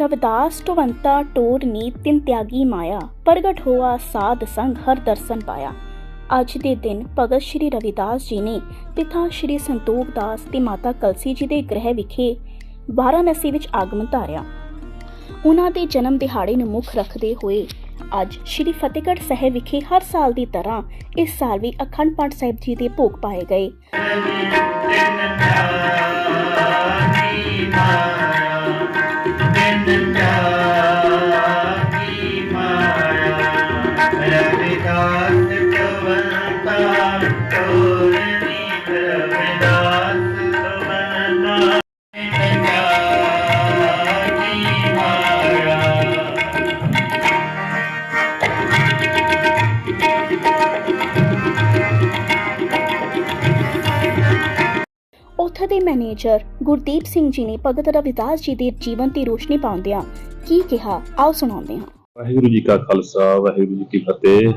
ਰਵਿਦਾਸ ਟਵੰਤਾ ਟੋਰ ਨੀ ਤਿਨ ਤਿਆਗੀ ਮਾਇਆ, ਪ੍ਰਗਟ ਹੋਆ ਸਾਧ ਸੰਗ ਹਰ ਦਰਸ਼ਨ ਪਾਇਆ। ਅੱਜ ਦੇ ਦਿਨ ਭਗਤ ਸ਼੍ਰੀ ਰਵਿਦਾਸ ਜੀ ਨੇ ਪਿਤਾ ਸ਼੍ਰੀ ਸੰਤੋਖ ਦਾਸ ਤੇ ਮਾਤਾ ਕਲਸੀ ਜੀ ਦੇ ਗ੍ਰਹਿ ਵਿਖੇ ਵਾਰਾਣਸੀ ਵਿੱਚ ਆਗਮਨ ਧਾਰਿਆ। ਉਹਨਾਂ ਦੇ ਜਨਮ ਦਿਹਾੜੇ ਨੂੰ ਮੁੱਖ ਰੱਖਦੇ ਹੋਏ ਅੱਜ ਸ਼੍ਰੀ ਫਤਿਹਗੜ੍ਹ ਸਾਹਿਬ ਵਿਖੇ ਹਰ ਸਾਲ ਦੀ ਤਰ੍ਹਾਂ ਇਸ ਸਾਲ ਵੀ ਅਖੰਡ ਪਾਠ ਸਾਹਿਬ ਜੀ ਦੇ ਭੋਗ ਪਾਏ ਗਏ। ਉੱਥੇ ਦੇ ਮੈਨੇਜਰ ਗੁਰਦੀਪ ਸਿੰਘ ਜੀ ਨੇ ਭਗਤ ਰਵਿਦਾਸ ਜੀ ਦੇ ਜੀਵਨ ਤੇ ਰੋਸ਼ਨੀ ਪਾਉਂਦਿਆਂ ਕੀ ਕਿਹਾ? ਆਓ ਸੁਣਾਉਂਦੇ ਹਾਂ। ਵਾਹਿਗੁਰੂ ਜੀ ਕਾ ਖਾਲਸਾ, ਵਾਹਿਗੁਰੂ ਜੀ ਕੀ ਫਤਿਹ।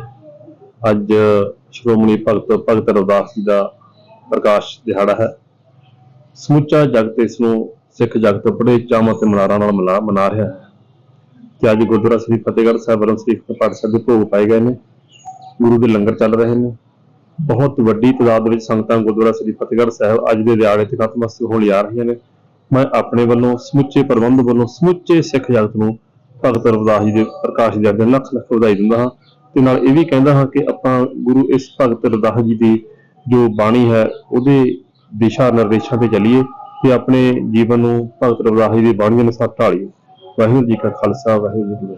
ਅੱਜ ਸ਼੍ਰੋਮਣੀ ਭਗਤ ਭਗਤ ਰਵਿਦਾਸ ਜੀ ਦਾ ਪ੍ਰਕਾਸ਼ ਦਿਹਾੜਾ ਹੈ। ਸਮੁੱਚਾ ਜਗਤ ਇਸ ਨੂੰ ਸਿੱਖ ਜਗਤ ਬੜੇ ਚਾਵਾਂ ਤੇ ਮਨਾਰਾਂ ਨਾਲ ਮਨਾ ਮਨਾ ਰਿਹਾ ਹੈ। ਤੇ ਅੱਜ ਗੁਰਦੁਆਰਾ ਸ੍ਰੀ ਫਤਿਹਗੜ੍ਹ ਸਾਹਿਬ ਬਰਮ ਸ੍ਰੀ ਪਾਠ ਸਾਹਿਬ ਦੇ ਭੋਗ ਪਾਏ ਗਏ ਨੇ। ਗੁਰੂ ਦੇ ਲੰਗਰ ਚੱਲ ਰਹੇ ਨੇ। ਬਹੁਤ ਵੱਡੀ ਤਾਦਾਦ ਵਿੱਚ ਸੰਗਤਾਂ ਗੁਰਦੁਆਰਾ ਸ੍ਰੀ ਫਤਿਹਗੜ੍ਹ ਸਾਹਿਬ ਅੱਜ ਦੇ ਦਿਹਾੜੇ ਤੇ ਨਤਮਸਤਕ ਹੋਣ ਜਾ ਰਹੀਆਂ ਨੇ। ਮੈਂ ਆਪਣੇ ਵੱਲੋਂ ਸਮੁੱਚੇ ਪ੍ਰਬੰਧ ਵੱਲੋਂ ਸਮੁੱਚੇ ਸਿੱਖ ਜਗਤ ਨੂੰ ਭਗਤ ਰਵਿਦਾਸ ਜੀ ਦੇ ਪ੍ਰਕਾਸ਼ ਦੇ ਦਿਨ ਲੱਖ ਲੱਖ ਵਧਾਈ ਦਿੰਦਾ ਹਾਂ ਤੇ ਨਾਲ ਇਹ ਵੀ ਕਹਿੰਦਾ ਹਾਂ ਕਿ ਆਪਾਂ ਗੁਰੂ ਇਸ ਭਗਤ ਰਵਿਦਾਸ ਜੀ ਦੀ ਜੋ ਬਾਣੀ ਹੈ, ਉਹਦੇ ਦਿਸ਼ਾ ਨਿਰਦੇਸ਼ਾਂ ਤੇ ਚੱਲੀਏ ਤੇ ਆਪਣੇ ਜੀਵਨ ਨੂੰ ਭਗਤ ਰਵਿਦਾਸ ਜੀ ਦੀ ਬਾਣੀ ਅਨੁਸਾਰ ਢਾਲੀਏ। ਵਾਹਿਗੁਰੂ ਜੀ ਕਾ ਖਾਲਸਾ, ਵਾਹਿਗੁਰੂ ਜੀ ਕੀ